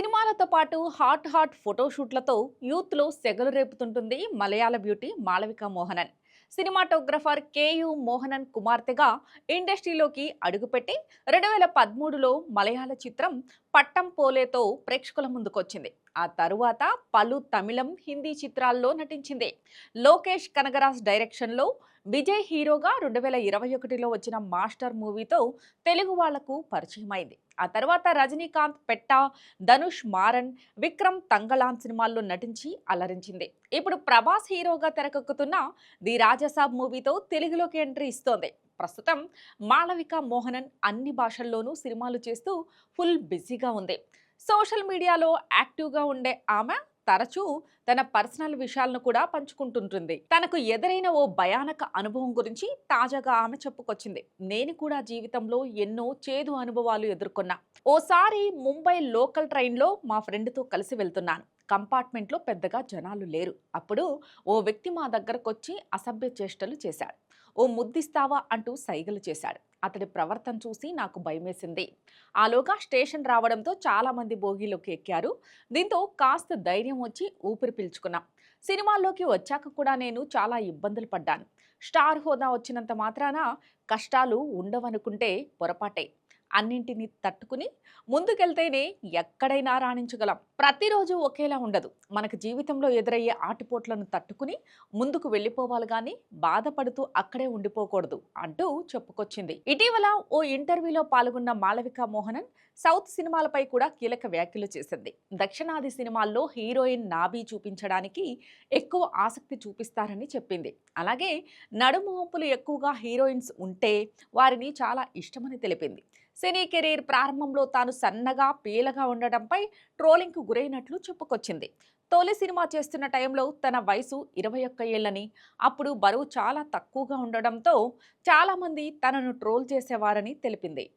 సినిమాలతో పాటు hot hot ఫోటోషూట్లతో యూత్లో సెగలు రేపుతుంటుంది మలయాళ beauty Malavika Mohanan. Cinematographer K U కుమార్తెగా ఇండస్ట్రీలోకి అడుగుపెట్టి రెండు వేల పదమూడులో మలయాళ చిత్రం పట్టం పోలేతో ప్రేక్షకుల ముందుకొచ్చింది. ఆ తరువాత పలు తమిళం హిందీ చిత్రాల్లో నటించింది. లోకేష్ కనగరాజ్ డైరెక్షన్లో విజయ్ హీరోగా రెండు వేల ఇరవై ఒకటిలో వచ్చిన మాస్టర్ మూవీతో తెలుగు వాళ్ళకు పరిచయం అయింది ఆ తర్వాత రజనీకాంత్ పెట్టా ధనుష్ మారన్ విక్రమ్ తంగళాన్ సినిమాల్లో నటించి అలరించింది. ఇప్పుడు ప్రభాస్ హీరోగా తెరకెక్కుతున్న ది రాజసాబ్ మూవీతో తెలుగులోకి ఎంట్రీ ఇస్తోంది. ప్రస్తుతం మాళవిక మోహనన్ అన్ని భాషల్లోనూ సినిమాలు చేస్తూ ఫుల్ బిజీగా ఉంది. సోషల్ మీడియాలో యాక్టివ్గా ఉండే ఆమె తరచూ తన పర్సనల్ విషయాలను కూడా పంచుకుంటుంటుంది. తనకు ఎదురైన ఓ భయానక అనుభవం గురించి తాజాగా ఆమె చెప్పుకొచ్చింది. నేను కూడా జీవితంలో ఎన్నో చేదు అనుభవాలు ఎదుర్కొన్నా. ఓసారి ముంబై లోకల్ ట్రైన్లో మా ఫ్రెండ్తో కలిసి వెళ్తున్నాను. కంపార్ట్మెంట్లో పెద్దగా జనాలు లేరు. అప్పుడు ఓ వ్యక్తి మా దగ్గరకొచ్చి అసభ్య చేష్టలు చేశాడు. ఓ ముద్దిస్తావా అంటూ సైగలు చేశాడు. అతడి ప్రవర్తన చూసి నాకు భయమేసింది. ఆలోగా స్టేషన్ రావడంతో చాలామంది బోగీలోకి ఎక్కారు. దీంతో కాస్త ధైర్యం వచ్చి ఊపిరి పీల్చుకున్నాం. సినిమాల్లోకి వచ్చాక కూడా నేను చాలా ఇబ్బందులు పడ్డాను. స్టార్ హోదా వచ్చినంత మాత్రాన కష్టాలు ఉండవనుకుంటే పొరపాటే. అన్నింటినీ తట్టుకుని ముందుకెళ్తేనే ఎక్కడైనా రాణించగలం. ప్రతిరోజు ఒకేలా ఉండదు. మనకు జీవితంలో ఎదురయ్యే ఆటుపోట్లను తట్టుకుని ముందుకు వెళ్ళిపోవాలి కానీ బాధపడుతూ అక్కడే ఉండిపోకూడదు అంటూ చెప్పుకొచ్చింది. ఇటీవల ఓ ఇంటర్వ్యూలో పాల్గొన్న మాళవిక మోహనన్ సౌత్ సినిమాలపై కూడా కీలక వ్యాఖ్యలు చేసింది. దక్షిణాది సినిమాల్లో హీరోయిన్ నాబీ చూపించడానికి ఎక్కువ ఆసక్తి చూపిస్తారని చెప్పింది. అలాగే నడుము వంపులు ఎక్కువగా హీరోయిన్స్ ఉంటే వారిని చాలా ఇష్టమని తెలిపింది. సినీ కెరీర్ ప్రారంభంలో తాను సన్నగా పీలగా ఉండటంపై ట్రోలింగ్కు గురైనట్లు చెప్పుకొచ్చింది. తొలి సినిమా చేస్తున్న టైంలో తన వయసు ఇరవై ఒక్క ఏళ్ళని. అప్పుడు బరువు చాలా తక్కువగా ఉండడంతో చాలామంది తనను ట్రోల్ చేసేవారని తెలిపింది.